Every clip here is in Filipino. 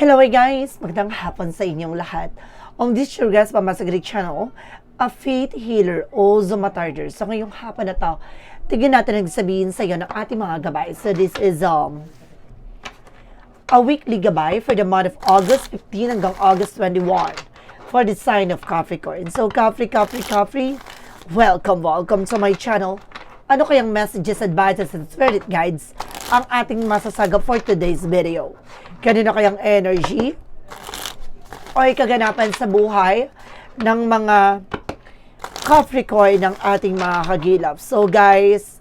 Hello guys! Magandang hapon sa inyong lahat. On this your guys Pamasagrig channel, a faith healer o Zumatarder. So ngayong hapon na to, tignan natin ang sabihin sa iyo ng ating mga gabay. So this is um a weekly gabay for the month of August 15 hanggang August 21 for the sign of Capricorn. So Capri, Capri, Capri, welcome, welcome to my channel. Ano kayang messages, advices, and spirit guides ang ating masasagap for today's video? Kanino kayang energy o kaganapan sa buhay ng mga Capricorn ng ating mga kagilap? So guys,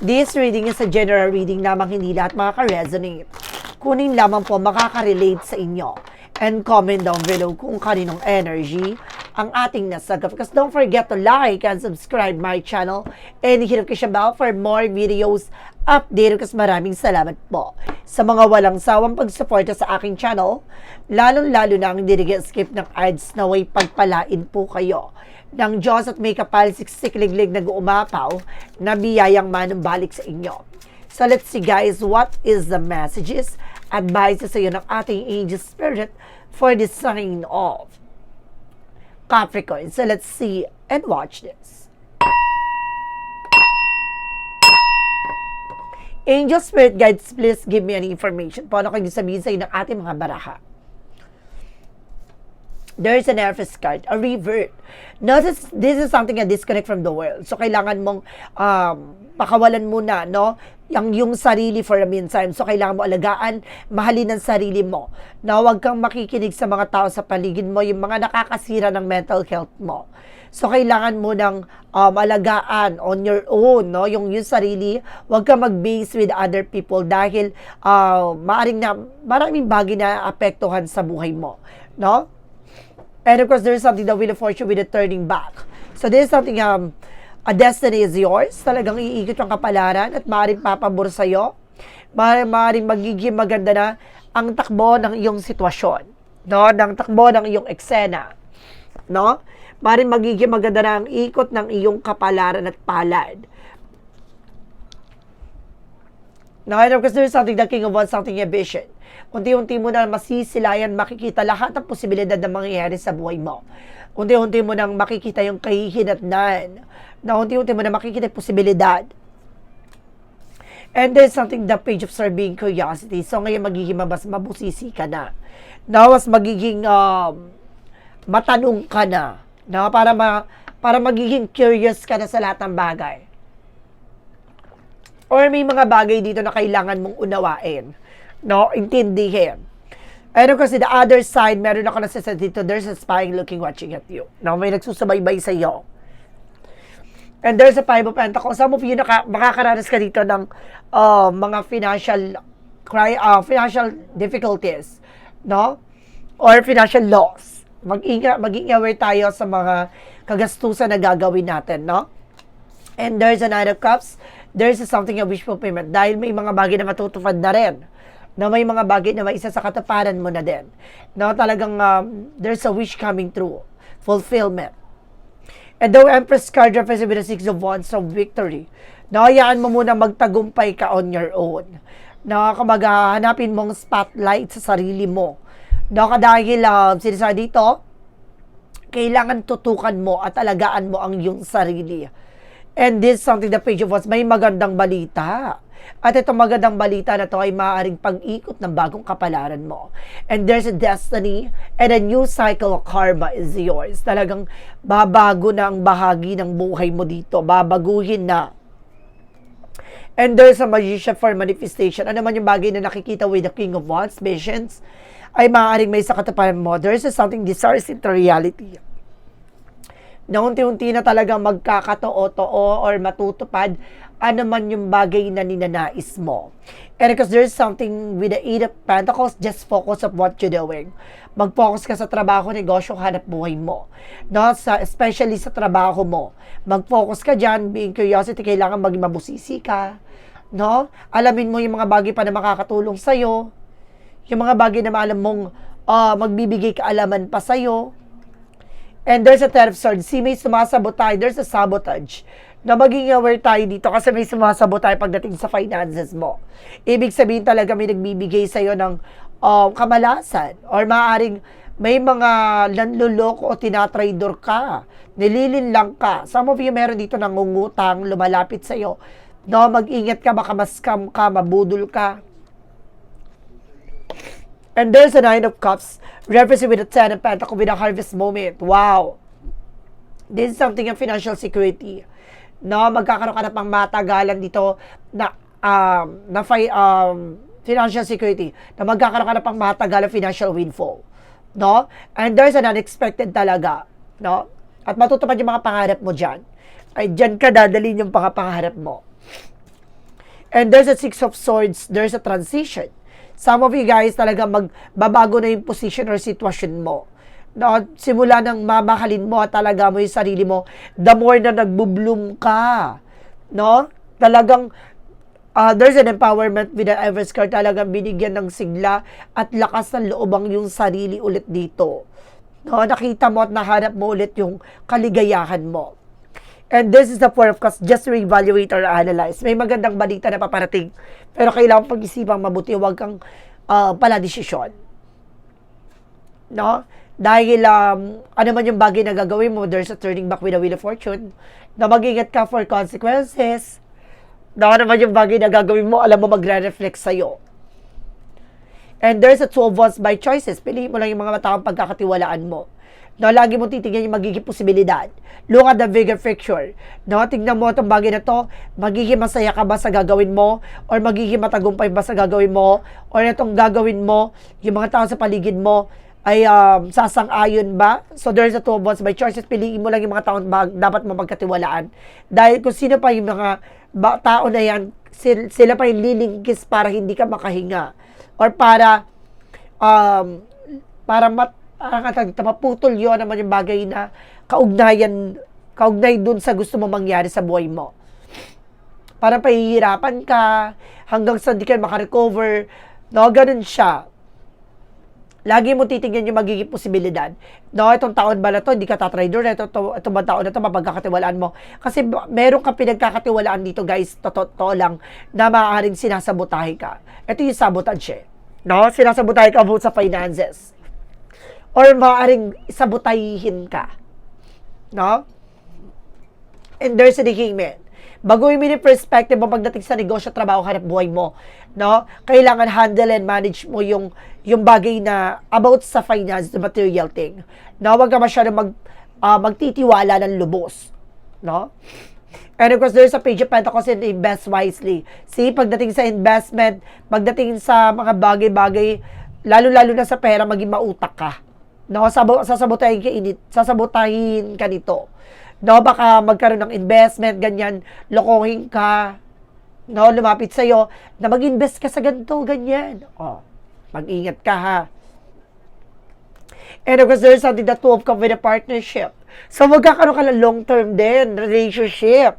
This reading is a general reading lamang hindi lahat makaka-resonate. Kunin lamang po makaka-relate sa inyo. And comment down below kung kaninong energy ang ating nasagap. Because don't forget to like and subscribe my channel. And hit ko siya bell for more videos update. Kasi maraming salamat po sa mga walang sawang pagsuporta sa aking channel. Lalong-lalo na ang skip ng ads na way pagpalain po kayo ng Diyos at may kapal siksikliglig na umapaw na biyayang manumbalik sa inyo. So let's see guys, what is the messages, advices sa iyo ng ating angel spirit for the sign of Capricorn. So let's see and watch this. Angel Spirit Guides, please give me any information. Paano kayo sabihin sa iyo ng ating mga baraha? There is an Nervous card, a revert. No, this, is something a disconnect from the world. So, kailangan mong um, pakawalan muna, no? Yung, yung sarili for a meantime. So, kailangan mo alagaan, mahalin ang sarili mo. Na huwag kang makikinig sa mga tao sa paligid mo, yung mga nakakasira ng mental health mo. So, kailangan mo ng um, alagaan on your own, no? Yung, yung sarili, huwag kang mag-base with other people dahil uh, maaring na, maraming bagay na apektuhan sa buhay mo, no? And of course, there is something that will fortune with a turning back. So this is something, um, a destiny is yours. Talagang iikot ang kapalaran at maaaring papabor sa'yo. Maaaring, maaaring magiging maganda na ang takbo ng iyong sitwasyon. No? Ng takbo ng iyong eksena. No? Maaaring magiging maganda na ang ikot ng iyong kapalaran at palad. Now, there is something that King of Wands, something a vision. Unti-unti mo na masisilayan, makikita lahat ng posibilidad na mangyayari sa buhay mo. Unti-unti mo nang makikita yung kahihinatnan. Na unti-unti mo na makikita yung posibilidad. And there's something the page of serving curiosity. So ngayon magiging mas mabusisi ka na. Na mas magiging um, matanong ka na. Na para ma, para magiging curious ka na sa lahat ng bagay. Or may mga bagay dito na kailangan mong unawain. No? Intindihin. Of course, the other side, meron ako nasa dito, there's a spying looking, watching at you. No? May nagsusubaybay sa iyo. And there's a five of pentacles. Some of you naka, makakaranas ka dito ng uh, mga financial cry, uh, financial difficulties, no? Or financial loss. Mag-inga, maging aware tayo sa mga kagastusan na gagawin natin, no? And there's a Nine of Cups. There's something a wish fulfillment. Dahil may mga bagay na matutupad na rin na may mga bagay na may isa sa kataparan mo na din. Na talagang um, there's a wish coming true. Fulfillment. And the Empress card represents the Six of Wands of victory. Nakayaan mo muna magtagumpay ka on your own. Nakaka hanapin mong spotlight sa sarili mo. Naka dahil uh, sinasabi dito, kailangan tutukan mo at alagaan mo ang iyong sarili. And this something the page of Wands, may magandang balita. At itong magandang balita na to ay maaaring pag-ikot ng bagong kapalaran mo. And there's a destiny and a new cycle of karma is yours. Talagang babago na ang bahagi ng buhay mo dito. Babaguhin na. And there's a magician for manifestation. Ano man yung bagay na nakikita with the King of Wands, visions, ay maaaring may sa kataparan mo. There's something desires into reality na unti-unti na talaga magkakatoo-too or matutupad ano man yung bagay na ninanais mo. And because there's something with the Eight of Pentacles, just focus on what you're doing. Mag-focus ka sa trabaho, negosyo, hanap buhay mo. No? Sa, especially sa trabaho mo. Mag-focus ka dyan, being curiosity, kailangan maging mabusisi ka. No? Alamin mo yung mga bagay pa na makakatulong sa'yo. Yung mga bagay na maalam mong uh, magbibigay kaalaman pa sa'yo And there's a ten of swords. Si may sumasabot tayo, there's a sabotage. Na maging aware tayo dito kasi may sumasabot tayo pagdating sa finances mo. Ibig sabihin talaga may nagbibigay sa'yo ng um, kamalasan or maaaring may mga nanluloko o tinatraidor ka, nililin lang ka. Some of you meron dito nangungutang, lumalapit sa iyo. No, mag-ingat ka, baka maskam ka, mabudol ka. And there's a Nine of Cups, represented with a Ten of Pentacles with a harvest moment. Wow! This is something of financial security. No, magkakaroon ka na pang matagalan dito na um, na fi- um, financial security na magkakaroon ka na pang matagalan financial windfall. No? And there's an unexpected talaga. No? At matutupad yung mga pangarap mo dyan. Ay, dyan ka dadalhin yung mga pangarap mo. And there's a Six of Swords, there's a transition. Some of you guys talaga magbabago na yung position or sitwasyon mo. No, simula nang mamahalin mo at talaga mo yung sarili mo, the more na nagbubloom ka. No? Talagang uh, there's an empowerment with the Everest card talagang binigyan ng sigla at lakas ng loob ang yung sarili ulit dito. No, nakita mo at nahanap mo ulit yung kaligayahan mo. And this is the cups, just to evaluate or analyze. May magandang balita na paparating, pero kailangan pag-isipang mabuti, huwag kang uh, pala desisyon. No? Dahil um, ano man yung bagay na gagawin mo, there's a turning back with a wheel of fortune, na mag-ingat ka for consequences, na ano man yung bagay na gagawin mo, alam mo magre-reflect sa'yo. And there's a two of wands by choices. Piliin mo lang yung mga mataong pagkakatiwalaan mo. No, lagi mo titingnan yung magiging posibilidad. Look at the bigger picture. No, tingnan mo itong bagay na to, magiging masaya ka ba sa gagawin mo? Or magiging matagumpay ba sa gagawin mo? Or itong gagawin mo, yung mga tao sa paligid mo, ay um, sasang-ayon ba? So there's a two of wands by choices. Piliin mo lang yung mga taong bag, dapat mo magkatiwalaan. Dahil kung sino pa yung mga ba, tao na yan, sila, sila pa yung lilingkis para hindi ka makahinga. Or para um, para mat, maputol yun naman yung bagay na kaugnayan, kaugnay dun sa gusto mo mangyari sa buhay mo. Parang pahihirapan ka, hanggang sa hindi ka makarecover. No, ganun siya. Lagi mo titingnan yung magiging posibilidad. No, itong taon ba na to, hindi ka tatrader, ito, ito, ito ba taon na to, mapagkakatiwalaan mo. Kasi meron ka pinagkakatiwalaan dito, guys, totoo lang, na maaaring sinasabotahe ka. Ito yung sabotage. No, sinasabotahe ka about sa finances or maaaring sabotahin ka. No? And there's a hangman. Baguhin mo yung perspective mo pagdating sa negosyo, trabaho, hanap buhay mo. No? Kailangan handle and manage mo yung, yung bagay na about sa finance, the material thing. No? Huwag ka masyadong mag, uh, magtitiwala ng lubos. No? And of course, there's a page of Pentacles and invest wisely. See, pagdating sa investment, pagdating sa mga bagay-bagay, lalo-lalo na sa pera, maging mautak ka. No, sabo, sasabotahin ka init, sasabotahin ka nito. No, baka magkaroon ng investment, ganyan, lokohin ka. No, lumapit sa'yo, na mag-invest ka sa ganito, ganyan. Oh, mag-ingat ka ha. And of course, there's something that to come with a partnership. So, magkakaroon ka ng long-term din, relationship.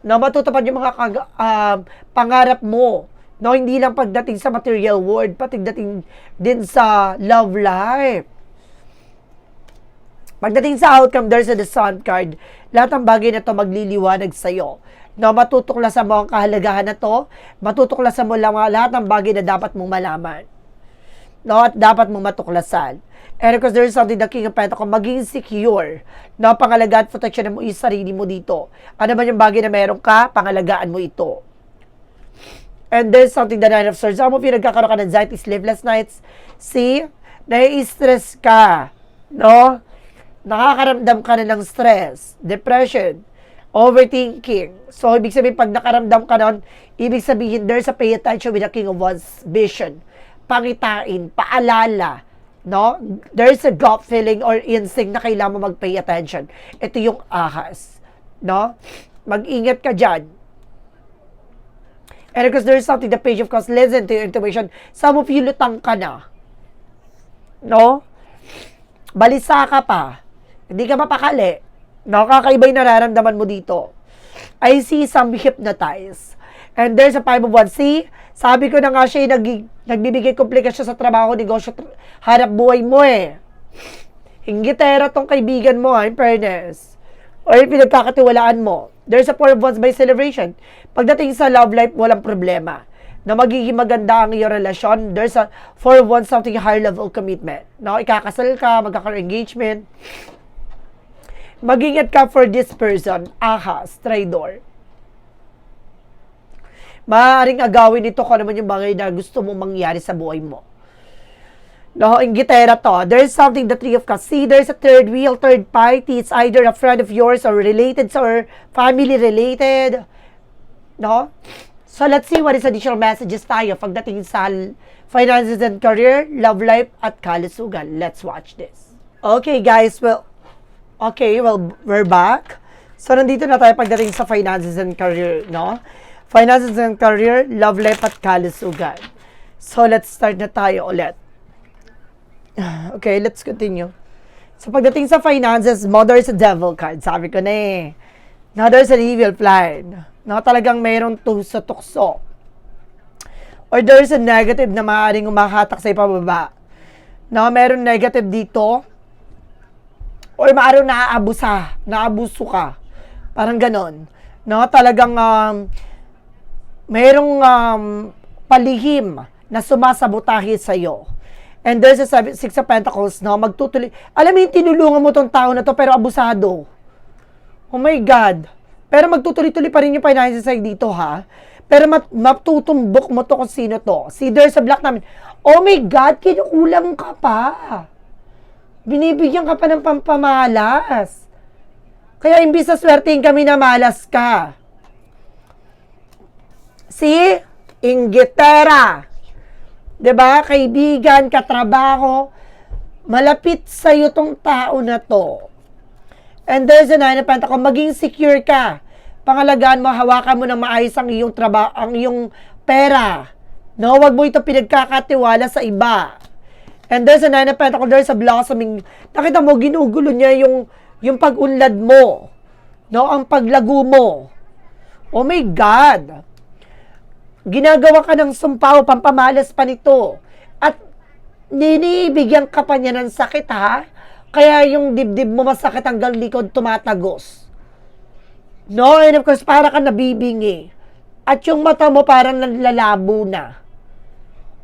No, matutupad yung mga kag- uh, pangarap mo. No, hindi lang pagdating sa material world, pati dating din sa love life. Pagdating sa outcome, there's the sun card. Lahat ng bagay na to magliliwanag sa'yo. No, matutuklasan mo ang kahalagahan na to, matutuklasan mo lang lahat ng bagay na dapat mong malaman. No, at dapat mong matuklasan. And of course, there is something the King of Pentacles, maging secure. No, pangalagaan protection mo yung sarili mo dito. Ano man yung bagay na meron ka, pangalagaan mo ito. And there's something the Nine of Swords. Some of you nagkakaroon ka ng anxiety, sleepless nights. See? Nai-stress ka. No? Nakakaramdam ka na ng stress, depression, overthinking. So, ibig sabihin, pag nakaramdam ka nun, ibig sabihin, there's a pay attention with the King of Wands vision. Pangitain, paalala, no? There's a gut feeling or instinct na kailangan mo mag-pay attention. Ito yung ahas, no? Mag-ingat ka dyan. And because there's something, the page of course, listen to your intuition. Some of you lutang ka na. No? Balisa ka pa. Hindi ka mapakali. No? Yung nararamdaman mo dito. I see some hypnotized. And there's a five of one. See? Sabi ko na nga siya, nag, nagbibigay komplikasyon sa trabaho, negosyo, tra- harap buhay mo eh. Hinggitera tong kaibigan mo, ha, in fairness. O yung pinagkakatiwalaan mo. There's a four of wands by celebration. Pagdating sa love life, walang problema. na magiging maganda ang iyong relasyon. There's a, for one, something higher level commitment. No? Ikakasal ka, magkakaroon engagement. Mag-ingat ka for this person, ahas, traidor. Maaaring agawin ito kung ano man yung bagay na gusto mong mangyari sa buhay mo. No, in Gitera to, there's something the Three of Cups. See, there's a third wheel, third party. It's either a friend of yours or related or family related. No? So, let's see what is additional messages tayo pagdating sa finances and career, love life, at kalusugan. Let's watch this. Okay, guys. Well, okay, well, we're back. So, nandito na tayo pagdating sa finances and career, no? Finances and career, love life, at kalusugan. So, let's start na tayo ulit. Okay, let's continue. So, pagdating sa finances, mother is a devil card. Sabi ko na eh. Now, there's an evil plan. No, talagang mayroong tuso tukso. Or there's a negative na maaaring umakatak sa ipababa. No, meron negative dito. Or maaaring naaabusa, naabuso ka. Parang ganon. No, talagang um, mayroong um, palihim na sumasabotahe sa'yo. And there's a Six of Pentacles, no? Magtutuloy. Alam mo yung tinulungan mo tong tao na to, pero abusado. Oh my God. Pero magtutuloy-tuloy pa rin yung finances side dito, ha? Pero mat matutumbok mo to kung sino to. See, there's a black namin. Oh my God, kinukulang ka pa. Binibigyan ka pa ng pampamalas. Kaya imbis na swertein kami na malas ka. See? Ingitera. ba? Kaibigan, katrabaho, malapit sa iyo tong tao na to. And there's a nine of pentacles, maging secure ka. Pangalagaan mo, hawakan mo ng maayos ang iyong trabaho, ang iyong pera. No, wag mo ito pinagkakatiwala sa iba. And there's a nine of pentacles, there's a blossoming. Nakita mo, ginugulo niya yung, yung pag-unlad mo. No, ang paglago mo. Oh my God! ginagawa ka ng sumpaw, pampamalas pa nito. At ninibigyan ka pa niya ng sakit, ha? Kaya yung dibdib mo masakit hanggang likod tumatagos. No, and of course, para ka nabibingi. At yung mata mo parang nanlalabo na.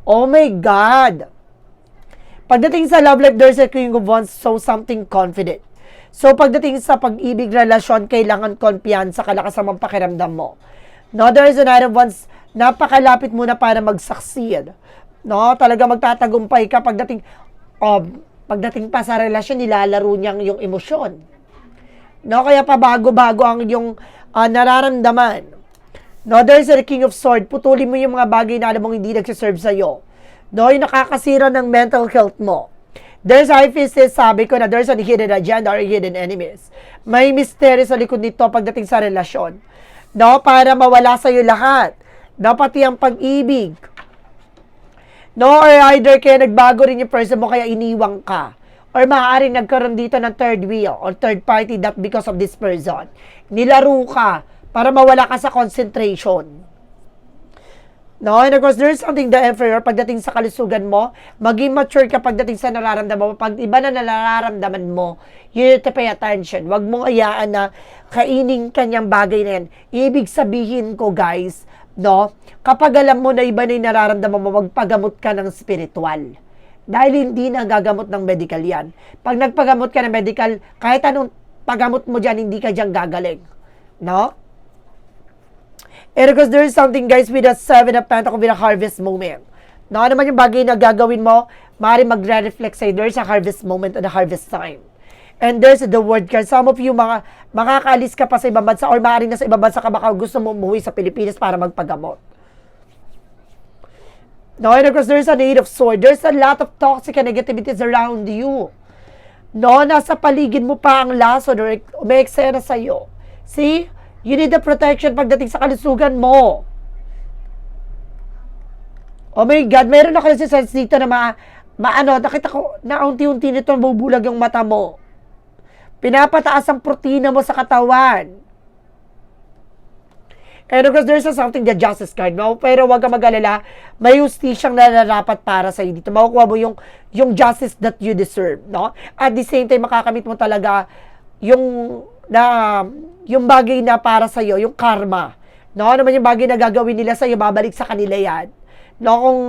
Oh my God! Pagdating sa love life, there's a king of wands, so something confident. So, pagdating sa pag-ibig relasyon, kailangan kumpiyansa, kalakas ang pakiramdam mo. No, there is another ones, napakalapit mo na para mag-succeed. No, talaga magtatagumpay ka pagdating, um, pagdating pa sa relasyon, nilalaro niyang yung emosyon. No, kaya pa bago-bago ang yung uh, nararamdaman. No, there's a king of sword. Putulin mo yung mga bagay na alam mong hindi nagsiserve sa'yo. No, yung nakakasira ng mental health mo. There's I feel sabi ko na there's a hidden agenda or hidden enemies. May mystery sa likod nito pagdating sa relasyon. No, para mawala sa iyo lahat. No, pati ang pag-ibig. No, or either kaya nagbago rin yung person mo kaya iniwang ka. Or maaaring nagkaroon dito ng third wheel or third party that because of this person. Nilaro ka para mawala ka sa concentration. No, and of course, there's something the emperor pagdating sa kalusugan mo, maging mature ka pagdating sa nararamdaman mo. Pag iba na nararamdaman mo, you need to pay attention. Huwag mong ayaan na kainin kanyang bagay na yan. Ibig sabihin ko, guys, no, kapag alam mo na iba na yung nararamdaman mo, magpagamot ka ng spiritual. Dahil hindi na gagamot ng medical yan. Pag nagpagamot ka ng medical, kahit anong pagamot mo dyan, hindi ka dyan gagaling. No? And because there is something guys with a seven of pentacles with a harvest moment. No, ano naman yung bagay na gagawin mo, maaari magre-reflect sa'yo. There's a harvest moment and a harvest time. And there's the word card. Some of you, mga, makakaalis ka pa sa ibang bansa or maaaring na sa ibang bansa ka baka gusto mo umuwi sa Pilipinas para magpagamot. No, and of course, there's a need of sword. There's a lot of toxic and negativities around you. No, nasa paligid mo pa ang laso or may eksena sa'yo. See? You need the protection pagdating sa kalusugan mo. Oh my God, meron ako na sense dito na ma, maano, nakita ko na unti-unti nito bubulag yung mata mo. Pinapataas ang protina mo sa katawan. And of course, there's something the justice card mo. Pero wag ka mag-alala, may justisyang nararapat para sa dito. Makukuha mo yung, yung justice that you deserve, no? At the same time, makakamit mo talaga yung na yung bagay na para sa iyo, yung karma. No, ano man yung bagay na gagawin nila sa'yo, babalik sa kanila yan. No, kung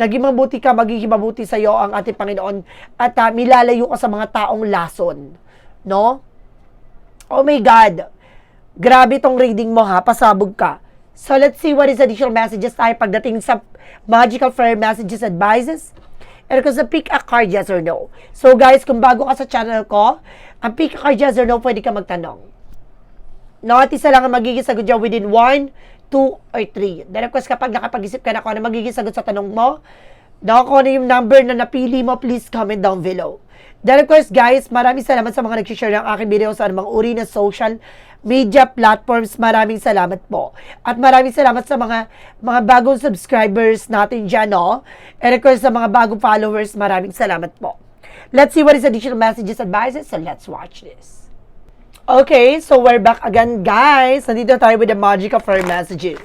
naging mabuti ka, magiging mabuti sa'yo ang ating Panginoon at uh, milalayo ka sa mga taong lason. No? Oh my God. Grabe tong reading mo ha, pasabog ka. So let's see what is additional messages tayo pagdating sa magical fairy messages advices. And kung sa pick a card, yes or no. So guys, kung bago ka sa channel ko, ang pick a card, yes or no, pwede ka magtanong. No, at isa lang ang magiging sagot dyan within 1, 2, or 3. Then of course, kapag nakapag-isip ka na kung ano magiging sagot sa tanong mo, no, kung ano yung number na napili mo, please comment down below. Then of course, guys, maraming salamat sa mga nag-share ng aking video sa anumang uri ng social media platforms. Maraming salamat po. At maraming salamat sa mga mga bagong subscribers natin dyan, no? And of course, sa mga bagong followers, maraming salamat po. Let's see what is additional messages advices. So let's watch this. Okay, so we're back again, guys. Nandito tayo with the magic of our messages.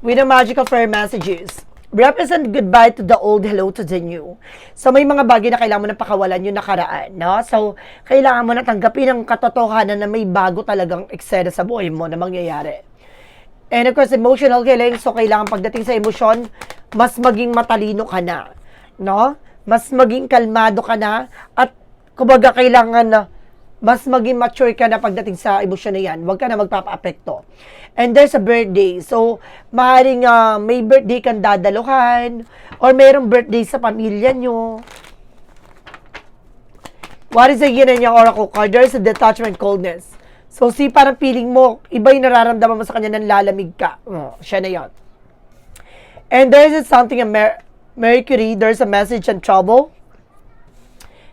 With the magic of our messages. Represent goodbye to the old, hello to the new. So, may mga bagay na kailangan mo na pakawalan yung nakaraan, no? So, kailangan mo na tanggapin ang katotohanan na may bago talagang eksena sa buhay mo na mangyayari. And of course, emotional healing. So, kailangan pagdating sa emosyon, mas maging matalino ka na. No? Mas maging kalmado ka na. At, kumbaga, kailangan na mas maging mature ka na pagdating sa emosyon na yan. Huwag ka na magpapa-apekto. And there's a birthday. So, maaaring uh, may birthday kang dadaluhan or mayroong birthday sa pamilya nyo. What is the yin and yang oracle card? There's a detachment coldness. So, si parang feeling mo, iba yung nararamdaman mo sa kanya ng lalamig ka. Oh, siya na yon. And there's something, a Mer- Mercury, there's a message and trouble.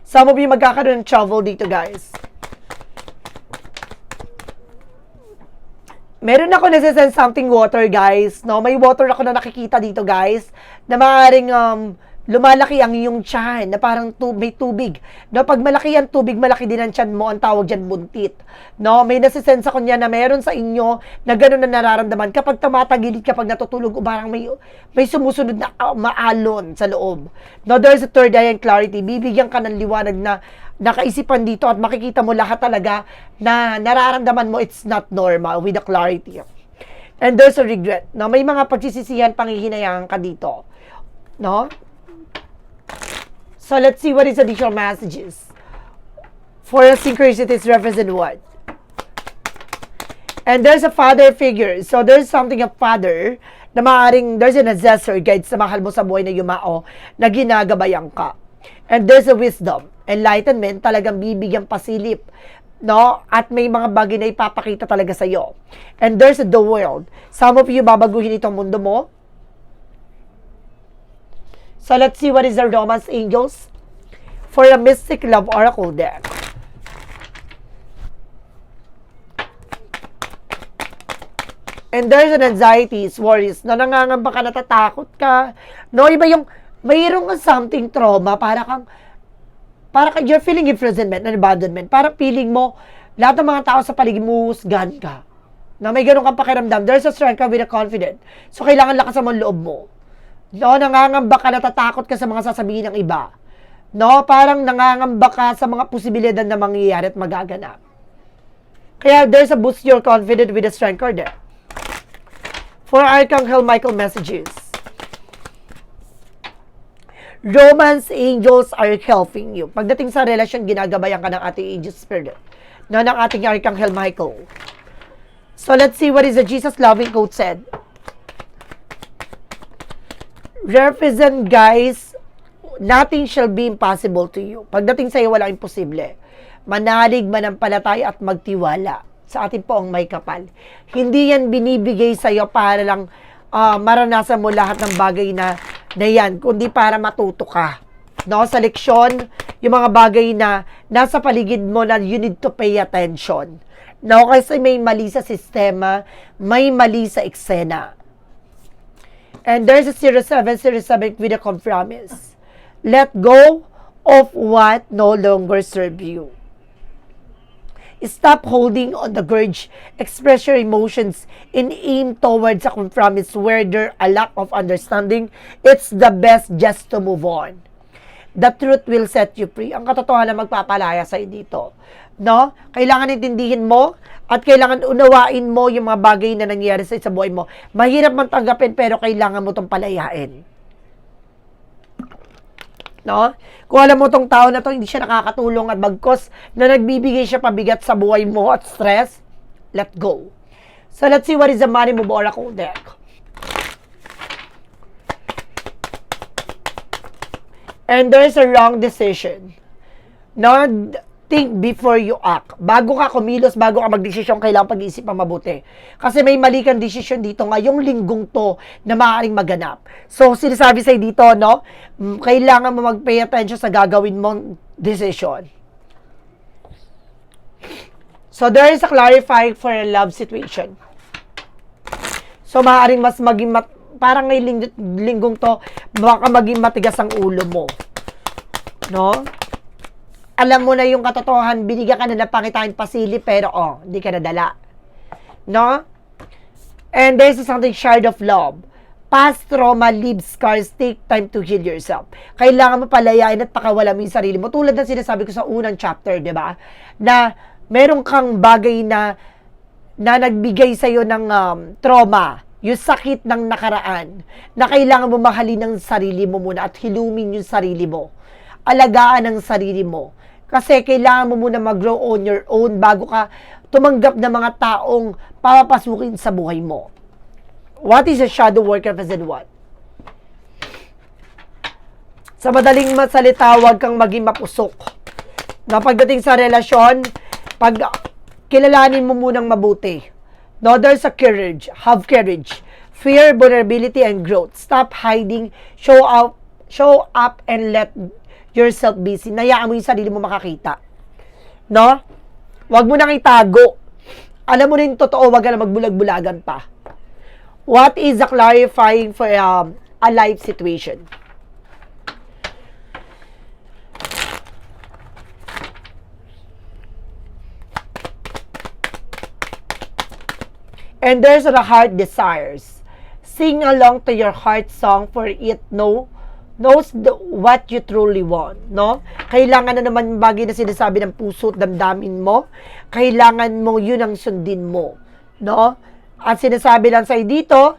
Some of you magkakaroon ng trouble dito, guys. Meron ako nasa-sense something water, guys. No, may water ako na nakikita dito, guys. Na maaaring um, lumalaki ang iyong tiyan, na parang tu- may tubig. No, pag malaki ang tubig, malaki din ang tiyan mo, ang tawag dyan buntit. No, may nasa-sense ako niya na meron sa inyo na gano'n na nararamdaman. Kapag tumatagilid, kapag natutulog, o parang may, may sumusunod na uh, maalon sa loob. No, there's a third eye and clarity. Bibigyan ka ng liwanag na nakaisipan dito at makikita mo lahat talaga na nararamdaman mo it's not normal with the clarity. And there's a regret. No, may mga pagsisisihan, panghihinayangan ka dito. No? So let's see what is additional messages. For the synchronicities represent what? And there's a father figure. So there's something of father na maaaring there's an ancestor guide sa mahal mo sa buhay na yumao na ginagabayan ka. And there's a wisdom enlightenment, talagang bibigyan pasilip, no? At may mga bagay na ipapakita talaga sa iyo. And there's the world. Some of you babaguhin itong mundo mo. So let's see what is the romance angels for a mystic love oracle deck. And there's an anxieties, worries, na nangangamba ka, natatakot ka. No, iba yung, mayroong something trauma, para kang, para ka, you're feeling imprisonment and abandonment. Para feeling mo, lahat ng mga tao sa paligid mo, husgan ka. Na may ganun kang pakiramdam. There's a strength with a confident. So, kailangan lakas ang loob mo. No, nangangamba ka, natatakot ka sa mga sasabihin ng iba. No, parang nangangamba ka sa mga posibilidad na mangyayari at magaganap. Kaya there's a boost your confidence with a strength card there. For Archangel Michael messages. Romance angels are helping you. Pagdating sa relasyon, ginagabayan ka ng ating angel spirit. No, ng ating Archangel Michael. So let's see what is the Jesus loving quote said. Represent guys, nothing shall be impossible to you. Pagdating sa iyo, walang imposible. Manalig, manampalatay at magtiwala sa atin po ang may kapal. Hindi yan binibigay sa iyo para lang uh, maranasan mo lahat ng bagay na, na yan, kundi para matuto ka. No, sa leksyon, yung mga bagay na nasa paligid mo na you need to pay attention. No, kasi may mali sa sistema, may mali sa eksena. And there's a 0707 with a compromise. Let go of what no longer serve you. Stop holding on the grudge. Express your emotions and aim towards a compromise where there a lack of understanding. It's the best just to move on. The truth will set you free. Ang katotohanan magpapalaya sa'yo dito. No? Kailangan intindihin mo at kailangan unawain mo yung mga bagay na nangyayari sa sa buhay mo. Mahirap man tanggapin pero kailangan mo tong palayain. No? Kung alam mo tong tao na to, hindi siya nakakatulong at bagkos na nagbibigay siya pabigat sa buhay mo at stress, let go. So let's see what is the money move oracle deck. And there's a wrong decision. No, think before you act. Bago ka kumilos, bago ka magdesisyon, kailangan pag-iisipan mabuti. Kasi may mali kang desisyon dito ngayong linggong to na maaaring maganap. So, sinasabi sa'yo dito, no, mm, kailangan mo mag-pay attention sa gagawin mong decision. So, there is a clarifying for a love situation. So, maaaring mas maging mat- parang ngayong ling- linggong to, baka maging matigas ang ulo mo. No? Alam mo na yung katotohanan, binigyan ka na ng pangitain pasili, pero oh, hindi ka nadala. No? And there's something shard of love. Past trauma leaves scars, take time to heal yourself. Kailangan mo palayain at pakawalan mo yung sarili mo. Tulad ng sinasabi ko sa unang chapter, di ba? Na meron kang bagay na na nagbigay sa iyo ng um, trauma, yung sakit ng nakaraan, na kailangan mo mahalin ang sarili mo muna at hilumin yung sarili mo. Alagaan ang sarili mo. Kasi kailangan mo muna mag-grow on your own bago ka tumanggap ng mga taong papapasukin sa buhay mo. What is a shadow work represent what? Sa madaling masalita, huwag kang maging mapusok. Na pagdating sa relasyon, pag kilalanin mo munang mabuti. No, there's a courage. Have courage. Fear, vulnerability, and growth. Stop hiding. Show up, show up and let yourself seen. Nayaan mo yung sarili mo makakita. No? Huwag mo nang itago. Alam mo na yung totoo, wag ka na magbulag-bulagan pa. What is the clarifying for um, a life situation? And there's the heart desires. Sing along to your heart song for it know knows the, what you truly want, no? Kailangan na naman bagay na sinasabi ng puso at damdamin mo. Kailangan mo yun ang sundin mo, no? At sinasabi lang sa'yo dito,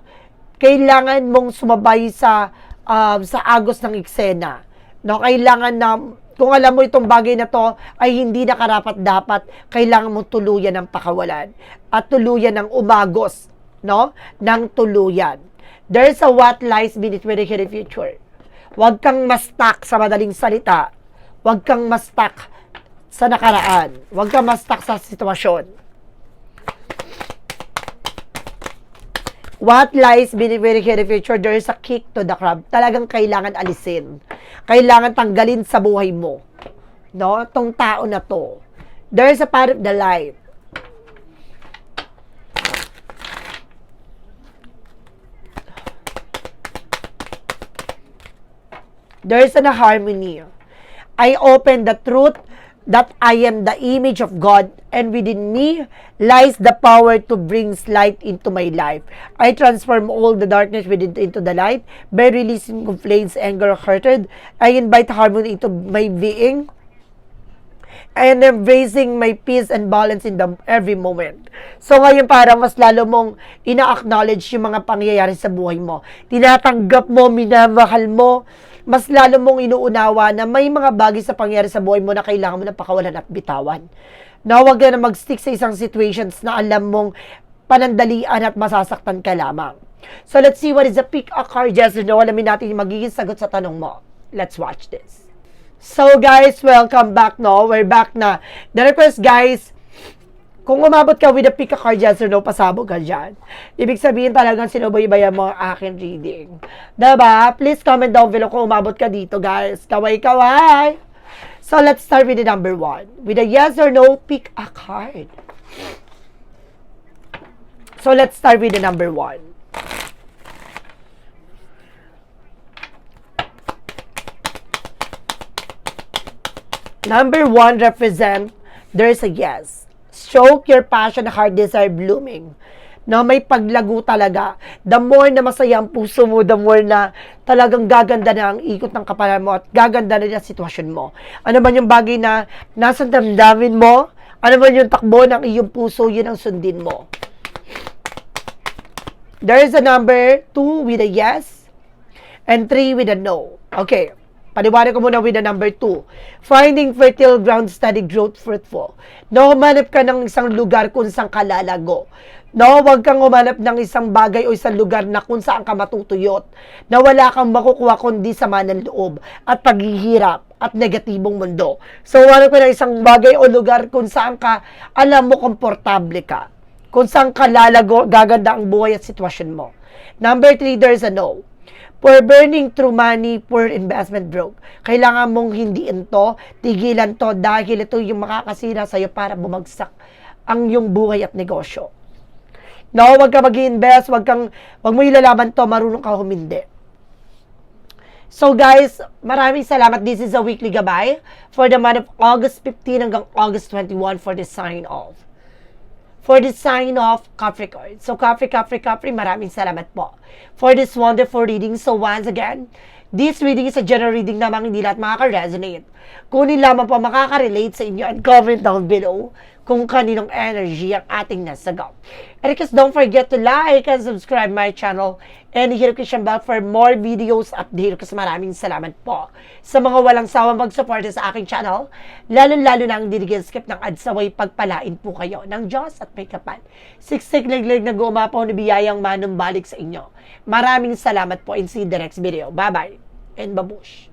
kailangan mong sumabay sa um, sa agos ng eksena. No, kailangan na kung alam mo itong bagay na to ay hindi na karapat dapat, kailangan mo tuluyan ng pakawalan at tuluyan ng umagos, no? Ng tuluyan. There's a what lies beneath the future. Huwag kang mastak sa madaling salita. Huwag kang mastak sa nakaraan. Huwag kang mastak sa sitwasyon. What lies beneath the future, there is a kick to the crab. Talagang kailangan alisin. Kailangan tanggalin sa buhay mo. No? Tong tao na to. There is a part of the life. There is an harmony. I open the truth that I am the image of God and within me lies the power to bring light into my life. I transform all the darkness within into the light by releasing complaints, anger, hatred. I invite harmony into my being and embracing my peace and balance in the every moment. So ngayon para mas lalo mong ina-acknowledge yung mga pangyayari sa buhay mo. Tinatanggap mo, minamahal mo, mas lalo mong inuunawa na may mga bagay sa pangyayari sa buhay mo na kailangan mo na pakawalan at bitawan. Na huwag ka na mag-stick sa isang situations na alam mong panandalian at masasaktan ka lamang. So let's see what is the pick a card no. Alamin natin yung magiging sagot sa tanong mo. Let's watch this. So guys, welcome back no. We're back na. The request guys, kung umabot ka with a pick a card yes or no, pasabog ka dyan. Ibig sabihin talagang sinubaybayan mo ang aking reading. Diba? Please comment down below kung umabot ka dito guys. Kaway-kaway! So let's start with the number one. With a yes or no, pick a card. So let's start with the number one. Number one represent there's a yes. Stroke your passion, heart desire blooming. No, may paglago talaga. The more na masaya ang puso mo, the more na talagang gaganda na ang ikot ng kapalan mo at gaganda na yung sitwasyon mo. Ano man yung bagay na nasa damdamin mo, ano man yung takbo ng iyong puso, yun ang sundin mo. There is a number 2 with a yes and 3 with a no. Okay. Paniwari ko muna with the number 2. Finding fertile ground, steady growth, fruitful. No, humanap ka ng isang lugar kung saan ka lalago. No, huwag kang humanap ng isang bagay o isang lugar na kung saan ka matutuyot. Na wala kang makukuha kundi sama ng loob at paghihirap at negatibong mundo. So, humanap ka ng isang bagay o lugar kung saan ka alam mo komportable ka kung saan ka lalago, gaganda ang buhay at sitwasyon mo. Number three, there's a no. For burning through money, poor investment broke. Kailangan mong hindi ito, tigilan to dahil ito yung makakasira sa'yo para bumagsak ang iyong buhay at negosyo. No, wag ka mag-invest, wag kang, wag mo ilalaban to, marunong ka humindi. So guys, maraming salamat. This is a weekly gabay for the month of August 15 hanggang August 21 for the sign off for the sign of Capricorn. So, Capri, Capri, Capri, maraming salamat po for this wonderful reading. So, once again, this reading is a general reading namang hindi lahat makaka-resonate. Kunin lamang po makaka-relate sa inyo and comment down below kung kaninong energy ang ating nasagaw. And because don't forget to like and subscribe my channel and hit the bell for more videos update kasi maraming salamat po sa mga walang sawang mag-support sa aking channel lalo-lalo na ang dinigil skip ng adsaway pagpalain po kayo ng Diyos at may kapal. Siksik legleg na gumapaw na biyayang manumbalik sa inyo. Maraming salamat po and see the next video. Bye-bye and babush.